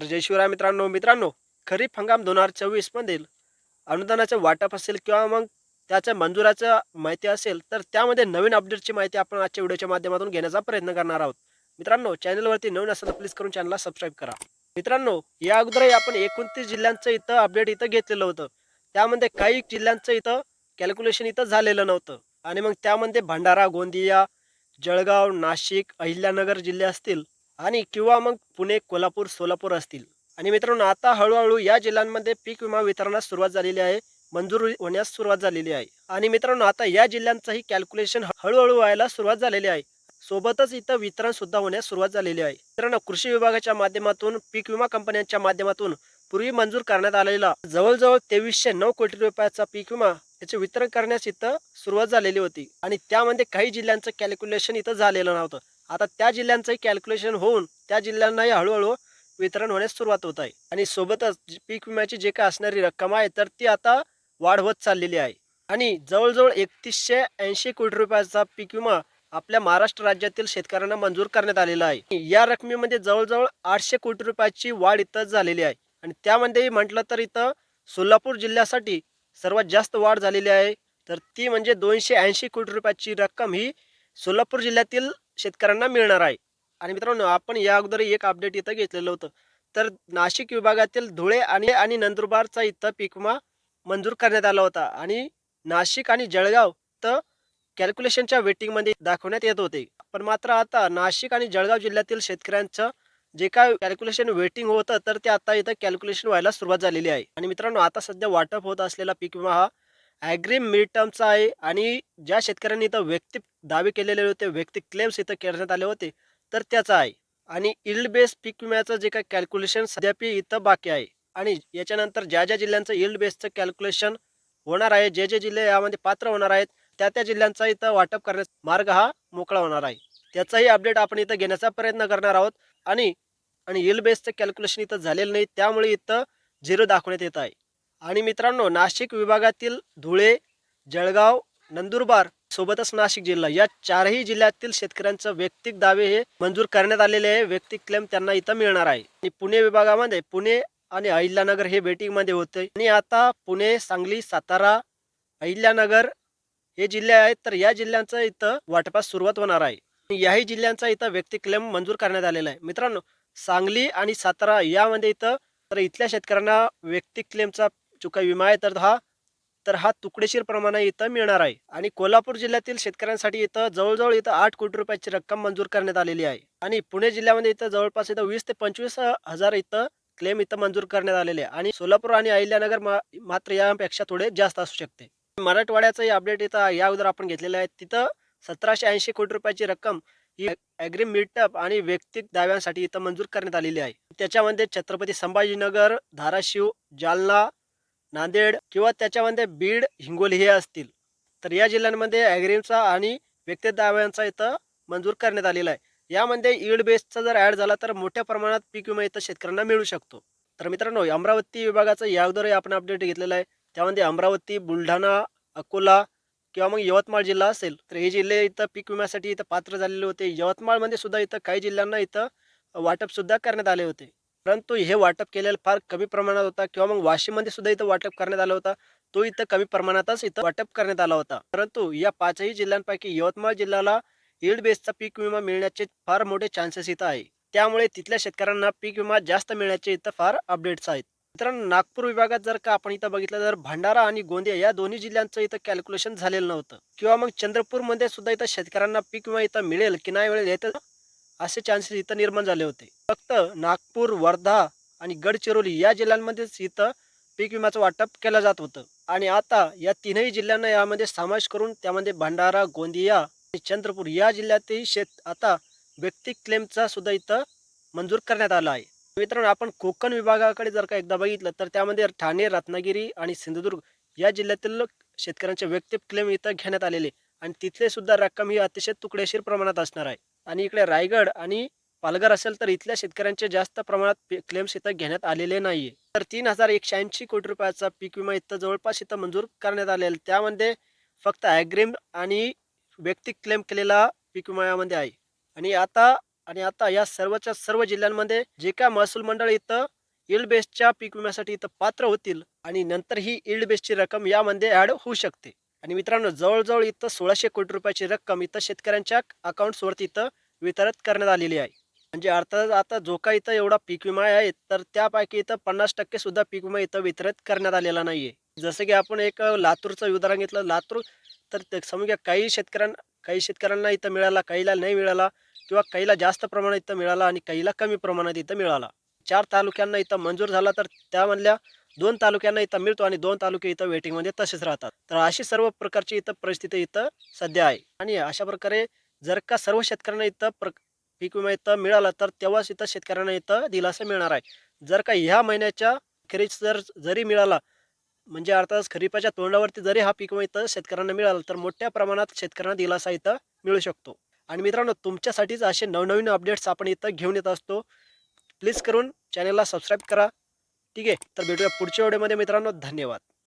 तर जय शिवराय मित्रांनो मित्रांनो खरीप हंगाम दोन हजार चोवीसमधील अनुदानाचं वाटप असेल किंवा मग त्याच्या मंजुराचं माहिती असेल तर त्यामध्ये नवीन अपडेटची माहिती आपण आजच्या व्हिडिओच्या माध्यमातून घेण्याचा प्रयत्न करणार आहोत. मित्रांनो चॅनलवरती नवीन असेल तर प्लीज करून चॅनलला सबस्क्राईब करा. मित्रांनो या अगोदरही आपण एकोणतीस जिल्ह्यांचं इथं अपडेट इथं घेतलेलं होतं. त्यामध्ये काही जिल्ह्यांचं इथं कॅल्क्युलेशन इथं झालेलं नव्हतं. आणि मग त्यामध्ये भंडारा गोंदिया जळगाव नाशिक अहिल्यानगर जिल्हे असतील आणि किंवा मग पुणे कोल्हापूर सोलापूर असतील. आणि मित्रांनो आता हळूहळू या जिल्ह्यांमध्ये पीक विमा वितरणास सुरुवात झालेली आहे. मंजूर होण्यास सुरुवात झालेली आहे. आणि मित्रांनो आता या जिल्ह्यांचंही कॅल्क्युलेशन हळूहळू व्हायला सुरुवात झालेली आहे. सोबतच इथं वितरण सुद्धा होण्यास सुरुवात झालेली आहे. मित्रांनो कृषी विभागाच्या माध्यमातून पीक विमा कंपन्यांच्या माध्यमातून पूर्वी मंजूर करण्यात आलेला जवळजवळ तेवीसशे नऊ कोटी रुपयाचा पीक विमा याचे वितरण करण्यास इथं सुरुवात झालेली होती. आणि त्यामध्ये काही जिल्ह्यांचं कॅल्क्युलेशन इथं झालेलं नव्हतं. आता त्या जिल्ह्यांचंही कॅल्क्युलेशन होऊन त्या जिल्ह्यांनाही हळूहळू वितरण होण्यास सुरुवात होत आहे. आणि सोबतच पीक विम्याची जे काय असणारी रक्कम आहे तर ती आता वाढ होत चाललेली आहे. आणि जवळजवळ एकतीसशे ऐंशी कोटी रुपयाचा पीक विमा आपल्या महाराष्ट्र राज्यातील शेतकऱ्यांना मंजूर करण्यात आलेला आहे. या रकमेमध्ये जवळजवळ आठशे कोटी रुपयाची वाढ इथं झालेली आहे. आणि त्यामध्येही म्हटलं तर इथं सोलापूर जिल्ह्यासाठी सर्वात जास्त वाढ झालेली आहे. तर ती म्हणजे दोनशे ऐंशी कोटी रुपयाची रक्कम ही सोलापूर जिल्ह्यातील शेतकऱ्यांना मिळणार आहे. आणि मित्रांनो आपण या अगोदर एक अपडेट इथं घेतलेलं होतं. तर नाशिक विभागातील धुळे आणि आणि नंदुरबारचा इथं पीक विमा मंजूर करण्यात आला होता. आणि नाशिक आणि जळगाव तर कॅल्क्युलेशनच्या वेटिंगमध्ये दाखवण्यात येत होते. पण मात्र आता नाशिक आणि जळगाव जिल्ह्यातील शेतकऱ्यांचं जे काय कॅल्क्युलेशन वेटिंग होतं तर ते आता इथं कॅल्क्युलेशन व्हायला सुरुवात झालेली आहे. आणि मित्रांनो आता सध्या वाटप होत असलेला पीक विमा हा ॲग्री मिडटर्मचा आहे आणि ज्या शेतकऱ्यांनी इथं वैयक्तिक दावे केलेले होते वैयक्तिक क्लेम्स इथं करण्यात आले होते तर त्याचा आहे. आणि इल्ड बेस पीक विम्याचं जे काय कॅल्क्युलेशन सध्यापी इथं बाकी आहे. आणि याच्यानंतर ज्या ज्या जिल्ह्यांचं इल्ड बेसचं कॅल्क्युलेशन होणार आहे जे जे जिल्हे यामध्ये पात्र होणार आहेत त्या त्या जिल्ह्यांचा इथं वाटप करण्याचा मार्ग हा मोकळा होणार आहे. त्याचाही अपडेट आपण इथं घेण्याचा प्रयत्न करणार आहोत. आणि आणि इल्ड बेसचं कॅल्क्युलेशन इथं झालेलं नाही त्यामुळे इथं झिरो दाखवण्यात येत आहे. आणि मित्रांनो नाशिक विभागातील धुळे जळगाव नंदुरबार सोबतच नाशिक जिल्हा या चारही जिल्ह्यातील शेतकऱ्यांचं वैयक्तिक दावे हे मंजूर करण्यात आलेले आहे. वैयक्तिक क्लेम त्यांना इथं मिळणार आहे. आणि पुणे विभागामध्ये पुणे आणि अहिल्यानगर हे बेटिंगमध्ये होते. आणि आता पुणे सांगली सातारा अहिल्यानगर हे जिल्हे आहेत. तर या जिल्ह्यांचं इथं वाटपास सुरुवात होणार आहे. याही जिल्ह्यांचा इथं व्यक्ती क्लेम मंजूर करण्यात आलेला आहे. मित्रांनो सांगली आणि सातारा यामध्ये इथं तर इथल्या शेतकऱ्यांना व्यक्ती क्लेमचा जो काही विमा आहे तर हा तर हा तुकडेशीर प्रमाणे इथं मिळणार आहे. आणि कोल्हापूर जिल्ह्यातील शेतकऱ्यांसाठी इथं जवळजवळ इथं आठ कोटी रुपयाची रक्कम मंजूर करण्यात आलेली आहे. आणि पुणे जिल्ह्यामध्ये इथं जवळपास इथं वीस ते पंचवीस हजार इथं क्लेम इथं मंजूर करण्यात आलेले आहे. आणि सोलापूर आणि अहिल्यानगर मा मात्र यापेक्षा थोडे जास्त असू शकते. मराठवाड्याचंही अपडेट इथं या अगोदर आपण घेतलेलं आहे. तिथं सतराशे ऐंशी कोटी रुपयाची रक्कम ही ॲग्री मिटअप आणि वैयक्तिक दाव्यांसाठी इथं मंजूर करण्यात आलेली आहे. त्याच्यामध्ये छत्रपती संभाजीनगर धाराशिव जालना नांदेड किंवा त्याच्यामध्ये बीड हिंगोली हे असतील. तर या जिल्ह्यांमध्ये ॲग्रीमचा आणि व्यक्ती दाव्यांचा इथं मंजूर करण्यात आलेला आहे. यामध्ये ईड बेसचा जर ॲड झाला तर मोठ्या प्रमाणात पीक विमा इथं शेतकऱ्यांना मिळू शकतो. तर मित्रांनो अमरावती विभागाचं या आपण अपडेट घेतलेलं आहे. त्यामध्ये अमरावती बुलढाणा अकोला किंवा मग यवतमाळ जिल्हा असेल तर हे जिल्हे इथं पीक विम्यासाठी इथं पात्र झालेले होते. यवतमाळमध्ये सुद्धा इथं काही जिल्ह्यांना इथं वाटपसुद्धा करण्यात आले होते. परंतु हे वाटप केलेलं फार कमी प्रमाणात होता किंवा मग वाशिममध्ये सुद्धा इथं वाटप करण्यात आला होता. तो इथं कमी प्रमाणातच इथं वाटप करण्यात आला होता. परंतु या पाचही जिल्ह्यांपैकी यवतमाळ जिल्ह्याला ईल्ड बेसचा पीक विमा मिळण्याचे फार मोठे चान्सेस इथं आहे. त्यामुळे तिथल्या शेतकऱ्यांना पीक विमा जास्त मिळण्याचे इथं फार अपडेट्स आहेत. मित्रांनो नागपूर विभागात जर का आपण इथं बघितलं तर भंडारा आणि गोंदिया या दोन्ही जिल्ह्यांचं इथं कॅल्क्युलेशन झालेलं नव्हतं. किंवा मग चंद्रपूरमध्ये सुद्धा इथं शेतकऱ्यांना पीक विमा इथं मिळेल की नाही मिळेल याचं असे चान्सेस इथं निर्माण झाले होते. फक्त नागपूर वर्धा आणि गडचिरोली या जिल्ह्यांमध्येच इथं पीक विम्याचं वाटप केलं जात होतं. आणि आता या तीनही जिल्ह्यांना यामध्ये समावेश करून त्यामध्ये भंडारा गोंदिया आणि चंद्रपूर या जिल्ह्यातही शेत आता व्यक्तिक क्लेमचा सुद्धा इथं मंजूर करण्यात आला आहे. मित्रांनो आपण कोकण विभागाकडे जर का एकदा बघितलं तर त्यामध्ये ठाणे रत्नागिरी आणि सिंधुदुर्ग या जिल्ह्यातील शेतकऱ्यांचे व्यक्तिक क्लेम इथं घेण्यात आलेले. आणि तिथले सुद्धा रक्कम ही अतिशय तुकडेशीर प्रमाणात असणार आहे. आणि इकडे रायगड आणि पालघर असेल तर इथल्या शेतकऱ्यांचे जास्त प्रमाणात क्लेम्स इथं घेण्यात आलेले नाहीये. तर तीन हजार एकशे ऐंशी कोटी रुपयाचा पीक विमा इथं जवळपास इथं मंजूर करण्यात आलेला त्यामध्ये फक्त ॲग्रीम आणि व्यक्तिक क्लेम केलेला पीक विमा यामध्ये आहे. आणि आता आणि आता या सर्वच्या सर्व जिल्ह्यांमध्ये जे काय महसूल मंडळ इथं इल्ड बेसच्या पीक विम्यासाठी इथं पात्र होतील आणि नंतर ही इल्ड बेसची रक्कम यामध्ये ॲड होऊ शकते. आणि मित्रांनो जवळजवळ इथं सोळाशे कोटी रुपयाची रक्कम इथं शेतकऱ्यांच्या अकाउंट्सवरती इथं वितरित करण्यात आलेली आहे. म्हणजे अर्थात आता जो काही इथं एवढा पीक विमा आहे तर त्यापैकी इथं पन्नास टक्के सुद्धा पीक विमा इथं वितरित करण्यात आलेला नाही आहे जसं की आपण एक लातूरचं उदाहरण घेतलं लातूर तर ते समजा काही शेतकऱ्यांना काही शेतकऱ्यांना इथं मिळाला काहीला नाही मिळाला किंवा काहीला जास्त प्रमाणात इथं मिळाला आणि काहीला कमी प्रमाणात इथं मिळाला. चार तालुक्यांना इथं मंजूर झाला तर त्यामधल्या दोन तालुक्यांना इथं मिळतो आणि दोन तालुके इथं वेटिंगमध्ये तसेच राहतात. तर अशी सर्व प्रकारची इथं परिस्थिती इथं सध्या आहे. आणि अशा प्रकारे जर का सर्व शेतकऱ्यांना इथं प्र पीक विमा इथं मिळाला तर तेव्हाच इथं शेतकऱ्यांना इथं दिलासा मिळणार आहे. जर का ह्या महिन्याच्या खरीच जर जरी मिळाला म्हणजे अर्थात खरीपाच्या तोंडावरती जरी हा पीक विमा इथं शेतकऱ्यांना मिळाला तर मोठ्या प्रमाणात शेतकऱ्यांना दिलासा इथं मिळू शकतो. आणि मित्रांनो तुमच्यासाठीच असे नवनवीन अपडेट्स आपण इथं घेऊन येत असतो. प्लीज करून चॅनलला सबस्क्राईब करा. ठीक आहे? तर भेटूया पुढच्या व्हिडिओमध्ये मित्रांनो. धन्यवाद.